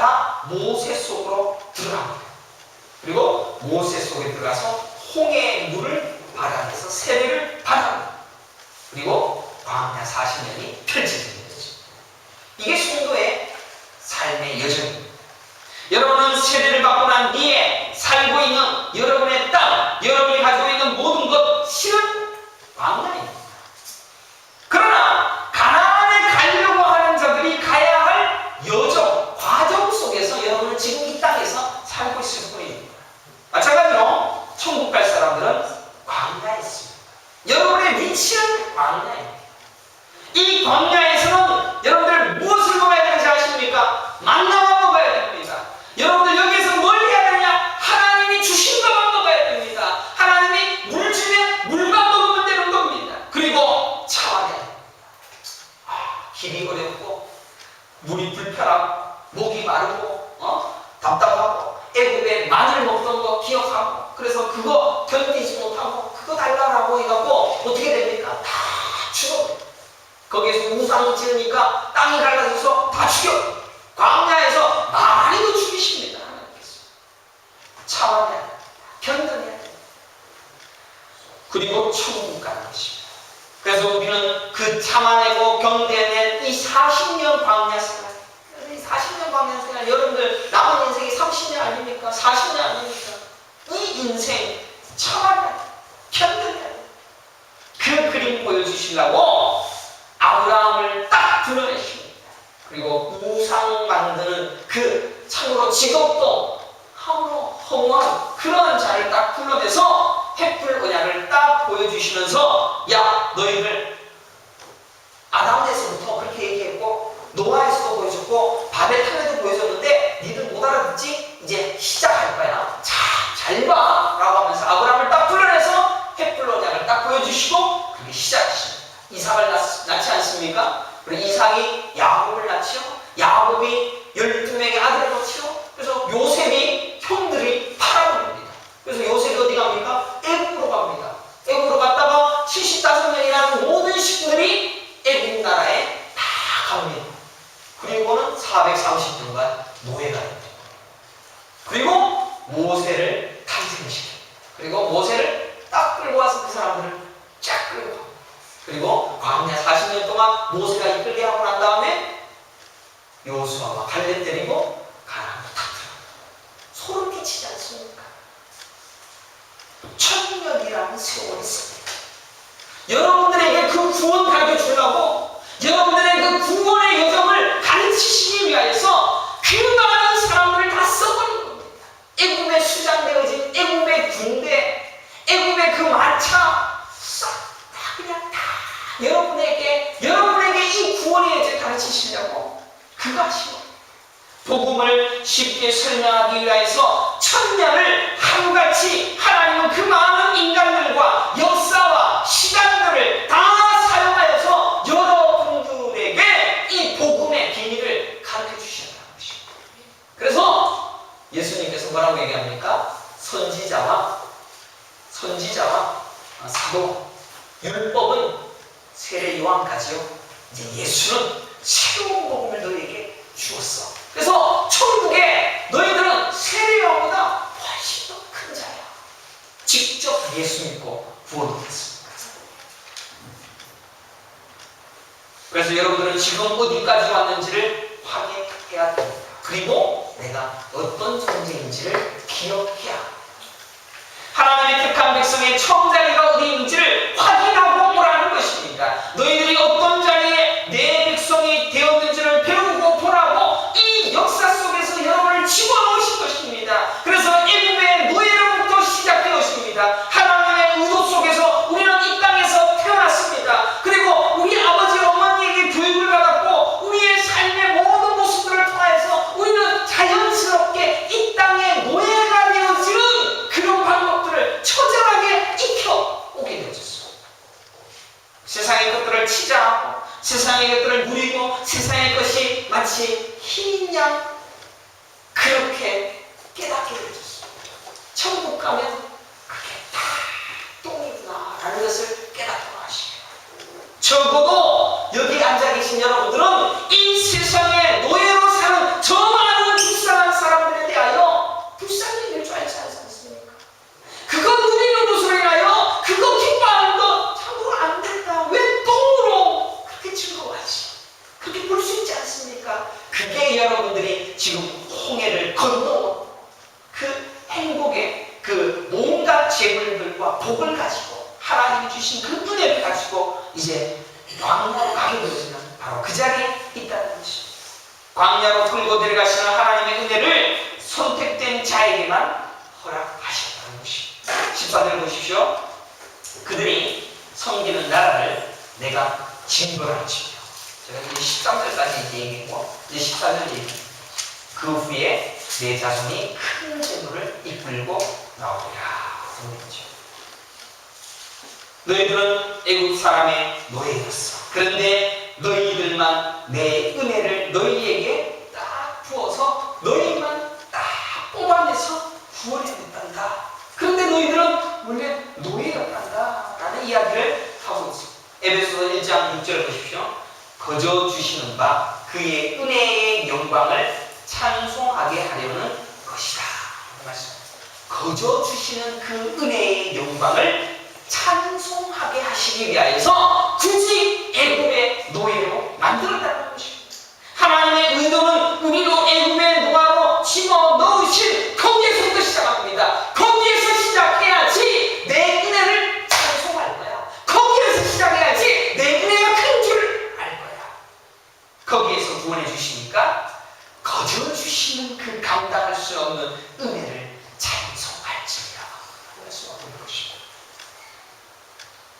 다 모세 속으로 들어갑니다. 그리고 모세 속에 들어가서 홍해의 물을 받아내서 세례를 받아니다 그리고 광야 40년이 펼쳐지는 거죠. 이게 성도의 삶의 여정입니다. 여러분은 세례를 받고 난 뒤에 살고 있는 여러분의 땅, 여러분이 가지고 있는 모든 것 실은 광야입니다. 그러나 가나안에 가려고 하는 자들이 가야 할 여정, 과정 속에서 여러분은 지금 이 땅에서 살고 있을 뿐입니다. 마찬가지로 천국 갈 사람들은 광야에 있습니다. 여러분의 위치는 광야입니다. 이 광야에서는 여러분들 무엇을 먹어야 되는지 아십니까? 만나만 먹어야 됩니다. 여러분들 여기서 뭘 해야 되냐? 하나님이 주신 것만 먹어야 됩니다. 하나님이 물 주면 물만 먹으면 되는 겁니다. 그리고 참아야 됩니다. 아, 길이 어렵고 물이 불편하고 목이 마르고 어? 답답하고 애굽에 마늘 먹던 거 기억하고 그래서 그거 견디지 못하고 그거 달라고 해갖고 어떻게 됩니까? 다 죽어버려요. 거기에서 우상 지으니까 땅이 갈라져서 다 죽여. 광야에서 많이도 죽이십니다. 하나님께서. 참아야 돼. 견뎌내야 돼. 그리고 천국 가는 것입니다. 그래서 우리는 그 참아내고 견뎌낸 이 40년 광야 생활, 이 40년 광야 생활, 여러분들 남은 인생이 30년 아닙니까? 40년 아닙니까? 이 인생. 견뎌내야 돼. 그 그림 보여주시려고 아브라함을 딱 드러내십니다. 그리고 우상 만드는 그 참으로 직업도 함으로 허무한 그런 자를 딱 불러내서 횃불 언약을 딱 보여주시면서 야 너희들 아담에서부터 그렇게 얘기했고 노아에서도 보여줬고 바벨탑에도 보여줬는데 니들 못 알아듣지? 이제 시작할 거야. 자, 잘 봐! 라고 하면서 아브라함을 딱 불러내서 횃불 언약을 딱 보여주시고 그게 시작이십니다. 이삭을 낳, 낳지 않습니까? 그리고 이삭이 야곱을 낳지요. 야곱이 12명의 아들을 낳지요. 그래서 요셉이 팔아버립니다. 그래서 요셉이 어디 갑니까? 애국으로 갑니다. 애국으로 갔다가 75명이라는 모든 식구들이 애국 나라에 다 갑니다. 그리고는 430년간 노예가 됩니다. 그리고 모세를 탄생시킵니다. 그리고 모세를 딱 끌고 와서 그 사람들을 쫙 끌고 갑니다. 그리고 광야 40년 동안 모세가 이끌게 하고 난 다음에 요수아와 갈렙 때리고 가나안으로 탁 끼치지 않습니까? 천년이라는 세월이 있습니다. 여러분들에게 그 구원 가르쳐 주려고 여러분들의 그 구원의 여정을 가르치시기 위하여서 그 많은 사람들을 다 써버린 겁니다. 애굽에 수장되어진 애굽의 군대, 애굽의 그 마차 싹 다 그냥 다 여러분에게 여러분에게 이 구원의 여정 가르치시려고 그거 하시고 복음을 쉽게 설명하기 위해서 천년을 하루같이 하나님은 그 많은 인간들과 역사와 시간들을 다 사용하여서 여러분들에게 이 복음의 비밀을 가르쳐 주신다는 것입니다. 그래서 예수님께서 뭐라고 얘기합니까? 선지자와 선지자와 사도 율법은 세례 요한까지요. 이제 예수는 새로운 복음을 너희에게 주었어. 그래서 천국에 너희들은 세례 요한보다 훨씬 더 큰 자야. 직접 예수 믿고 구원받았습니다. 그래서 여러분들은 지금 어디까지 왔는지를 확인해야 됩니다. 그리고 내가 어떤 존재인지를 기억해야 합니다. 하나님의 택한 백성의 처음 자리가 어디 있는지를 확인하고 오라는 것입니다. 너희들이 어떤 자리에 내 백성이 되었는지를 배우고 보라고 이 역사 속에서 여러분을 집어넣으신 것입니다. 그래서 애굽의 노예로부터 시작되었습니다. 하나님의 의도 속에서 우리는 이 땅에서 태어났습니다. 그리고 우리 아버지 어머니에게 교육을 받았고 우리의 삶의 모든 모습들을 통해서 우리는 자연스럽게 이 땅의 노예가 되어지는 그런 방법들을 처절하게 익혀 오게 되어졌습니다. 세상의 것들을 치자하고 세상의 것들을 누리고 세상의 것이 마치 흰양 그렇게 깨닫게 되어졌습니다. 천국 가면 그게 다 똥이구나 라는 것을 깨닫도록 하십니다. 적어도 여기 앉아 계신 여러분들은 광야로 끌고 데려가시는 하나님의 은혜를 선택된 자에게만 허락하셨다는 것입니다. 14절 보십시오. 그들이 섬기는 나라를 내가 징벌할지며 제가 이제 13절까지 이제 얘기했고 이제 14절 얘기합니다. 그 후에 내 자손이 큰 재물을 이끌고 나오리라. 그러죠. 너희들은 애국 사람의 노예였어. 그런데 너희들만 내 은혜를 너희에게 딱 부어서 너희만 딱 뽑아내서 구원해 냈단다. 그런데 너희들은 원래 노예였단다. 라는 이야기를 하고 있습니다. 에베소서 1장 6절 보십시오. 거저 주시는 바 그의 은혜의 영광을 찬송하게 하려는 것이다. 거저 주시는 그 은혜의 영광을 찬송하게 하시기 위하여서 굳이 애굽의 노예로 만들었다는 것입니다. 하나님의 의도는 우리로 애굽의 노아로 집어 넣으신 거기에서부터 시작합니다. 거기에서 시작해야지 내 은혜를 찬송할 거야. 거기에서 시작해야지 내 은혜가 큰 줄 알 거야. 거기에서 구원해 주시니까 거저 주시는 그 감당할 수 없는 은혜를 찬송할지니라. 말씀 어떤 것입니다.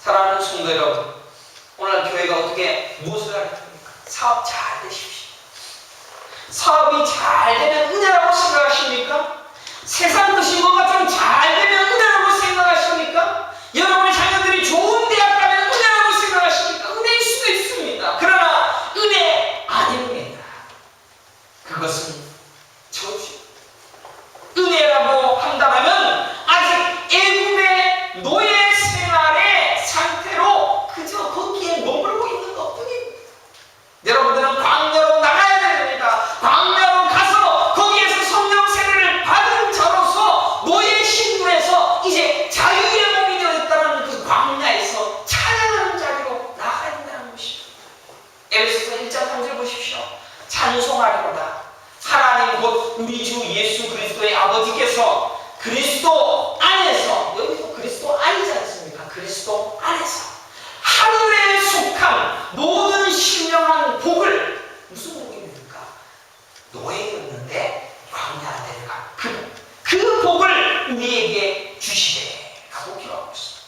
사랑하는 성도 여러분, 오늘 교회가 어떻게 무엇을 가르칩니까? 사업 잘 되십시오. 사업이 잘 되면 은혜라고 생각하십니까? 세상 것이 뭐가 좀잘 되면 은혜라고 생각하십니까? 여러분의 자녀들이 좋은 대학 가면 은혜라고 생각하십니까? 은혜일 수도 있습니다. 그러나 은혜 아닙니다. 그것은 저주. 은혜라고 한다면 아직 애굽의 노예 생활의 상태로 그저 거기에 머물고 있는 것뿐입니다. 여러분들은 광야로 나가야 됩니다. 광야로 가서 거기에서 성령 세례를 받은 자로서 노예 신분에서 이제 자유의 몸이 되었다는 그 광야에서 찬양하는 자리로 나가야 된다는 것입니다. 에베소서 1장 3절 보십시오. 찬송하리로다. 하나님 곧 우리 주 예수 그리스도의 아버지께서 그리스도 안에서 여기도 그리스도 아니지 않습니까? 그리스도 안에서 하늘에 속한 모든 신령한 복을 무슨 복입니까? 노예였는데 광야 내려간 그 복. 그 복을 우리에게 주시되라고 기록하고 있습니다.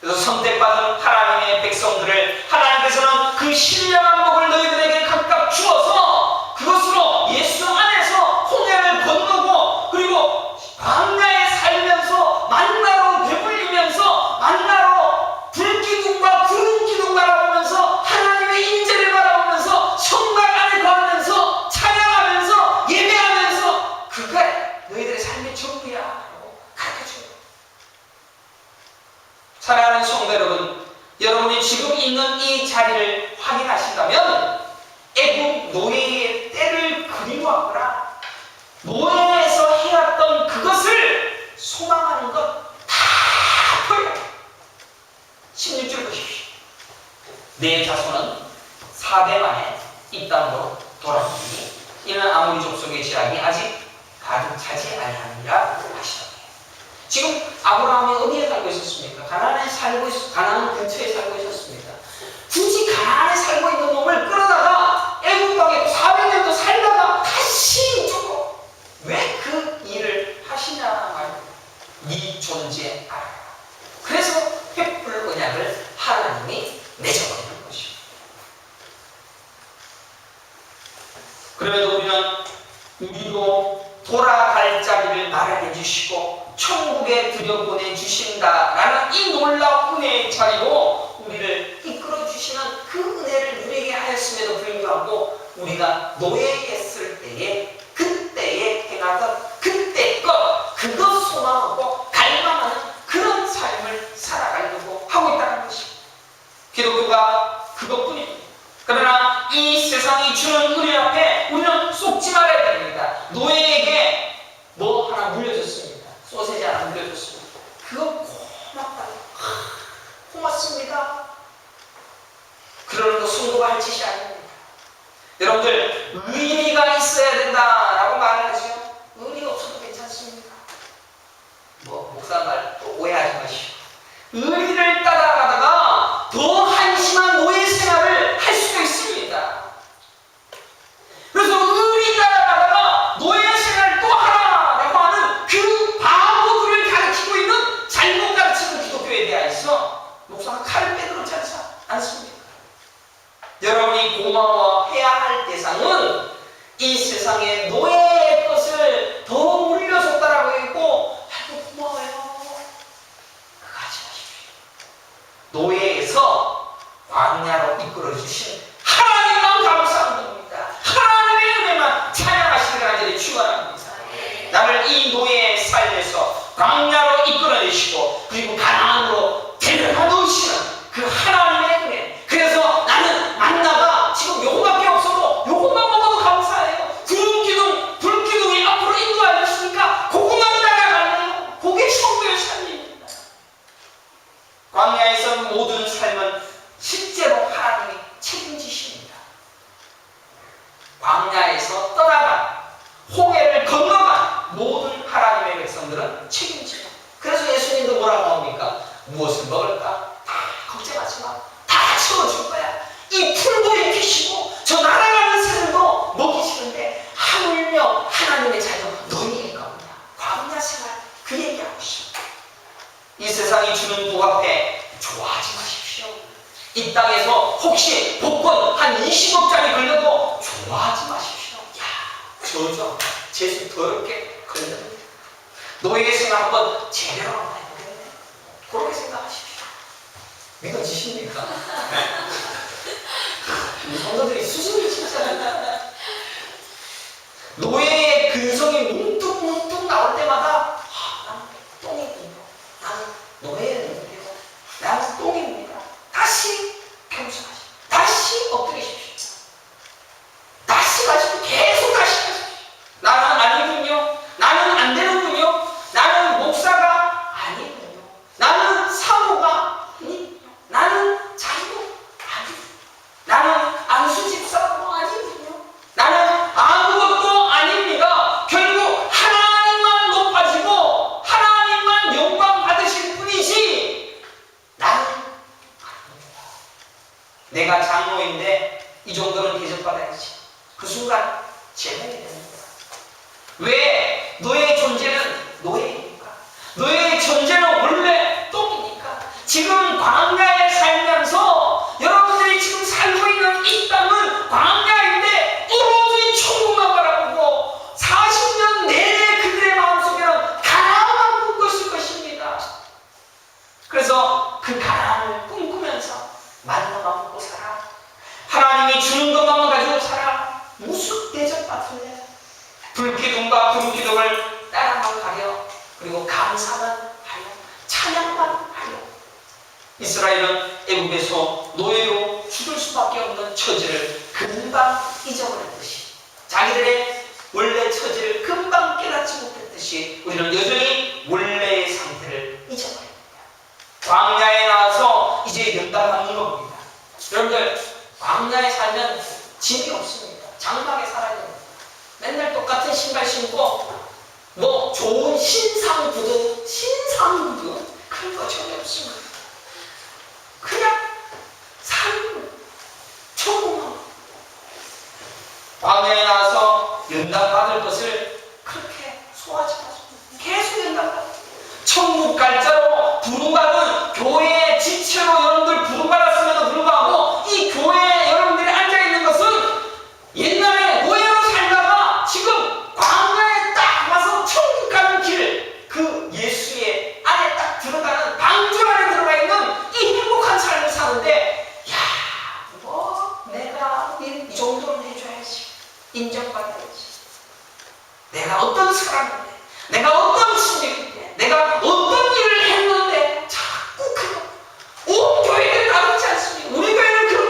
그래서 선택받은 하나님의 백성들을 하나님께서는 그 신령한 복을 너희들에게 각각 주어서 그것으로 예수 안에서 홍해를 건너고 그리고 광야에 살면서 만나로 배불리면서 만나로 불기둥과 구름 기둥 바라보면서 하나님의 인재를 바라보면서 성막 안에 거하면서 찬양하면서 예배하면서 그가 너희들의 삶의 전부야 라고 가르쳐줘요. 사랑하는 성도 여러분, 여러분이 지금 있는 이 자리를 확인하신다면 애국 노예의 때를 그리워하거나 노예에서 해왔던 그것을 소망하는 것 다 버려. 16절 보십시오. 내 자손은 4대 만에 이 땅으로 돌아오니 이는 아무리 족속의 지랑이 아직 가득 차지 아니하니라 하시더니 지금 아브라함이 어디에 살고 있었습니까? 가나안에 살고 있, 가나안 근처에 살고 있었습니다. 굳이 가나안에 살고 있는 놈을 끌어다가 애국 땅에 400년도 살다가 다시 이쪽으로 왜그 일을 하시냐 말입니다. 네 존재 알아라. 그래서 횃불 언약을 하나님이 맺어버리는 것입니다. 그럼에도 우리는 우리도 돌아갈 자리를 마련해 주시고 천국에 들여보내 주신다라는 이 놀라운 은혜의 자리로 우리를 이끌어 주시는 그 은혜를 누리게 하였음에도 불구하고 우리가 노예했을 때에 있어야 된다라고 말을 하시면 의리가 없어도 괜찮습니다. 뭐 목사 말또 뭐, 오해하지 마시고 의리를 따라가다가 더 한심한 노예 생활을 할 수도 있습니다. 그래서 의리 따라가다가 노예 생활 또 하라라고 하는 그 바보들을 가르치고 있는 잘못 가르치는 기독교에 대해서 목사가 칼을 빼들었지 않습니까? 여러분이 고마워해야 할 대상은 이 세상의 노예의 것을 더 물려줬다라고 했고 아이고 고마워요. 그거 하지 마십시오. 노예에서 광야로 이끌어 주신 하나님만 감사한 겁니다. 하나님의 은혜만 찬양하시기를 간절히 축원합니다. 나를 이 노예의 삶에서 광야로 이끌어내시고 그리고 가나안으로 데려다 놓으시는 그 하나님의 은혜. 그래서 나는 만나가 지금 요거밖에 없어도 요것만 먹어도 감사해요. 구름 기둥, 불 기둥이 앞으로 인도하여 주시니까 그것만 따라가네요. 그게 성도의 삶입니다. 광야에서 모든 삶은 실제로 하나님이 책임지십니다. 광야에서 떠나간 홍해를 건너간 모든 하나님의 백성들은 책임져요. 그래서 예수님도 뭐라고 나옵니까? 무엇을 먹을까? 다 마. 다 채워줄 거야. 이 풀도 익히시고 저 날아가는 새들도 먹이시는데 하물며 하나님의 자녀 너희의 겁니다. 광야 생활 그 얘기하고 싶어. 이 세상이 주는 복 앞에 좋아하지 마십시오. 이 땅에서 혹시 복권 한 20억짜리 걸려도 좋아하지 마십시오. 야, 저저 재수 더럽게 걸렸네. 노예 생활 한번 제대로 한번 해보겠네. 그렇게 생각하십시오. 믿어지십니까? 이 성도들이 수준이 진짜 노예의 근성이 문득문득 나올 때마다 아, 나는 똥이군요. 나는 노예였는데요. 나는 똥입니다. 다시 겸손하십시오. 다시 엎드리십시오. 다시 가시고 계속 다시 가십시오. 나는 아니군요. 나는 안 되는군요. 나는 목사가 아니군요. 나는 사모가 아니군요. 나는 자유 아니군요. 나는 안수 집사도 아니군요. 나는 아무것도 아닙니다. 결국 하나님만 높아지고 하나님만 영광 받으실 뿐이지 나는 아닙니다. 내가 장로인데 이 정도는 대접받아야지. 그 순간 제명이 됩니다. 왜 노예의 존재는 노예이니까. 노예의 존재는 원래 똥이니까. 지금 광야에 살면서 여러분들이 지금 살고 있는 이 땅은 광야인데 오로지 천국만 바라보고 40년 내내 그들의 마음속에는 가나안만 꿈고 있을 것입니다. 그래서 그 가나안을 꿈꾸면서 만나만 먹고 살아. 하나님이 주는 것만 가지고 살아. 무슨 대접받을래? 불기둥을 따라만 가려. 그리고 감사만 하려. 찬양만 하려. 이스라엘은 애국에서 노예로 죽을 수밖에 없는 처지를 금방 잊어버렸듯이 자기들의 원래 처지를 금방 깨닫지 못했듯이 우리는 여전히 원래의 상태를 잊어버립니다. 광야에 나와서 이제 연단 받는 겁니다. 여러분들 광야에 살면 짐이 없습니다. 장막에 살아야 됩니다. 맨날 똑같은 신발 신고 뭐 좋은 신상 구두, 신상 구두 그런 거 전혀 없습니다. 그냥 삶 천국만 광야에 나와서 연단 받을 것을 그렇게 소화하지 마십니다. 계속 연단 받 천국 갈자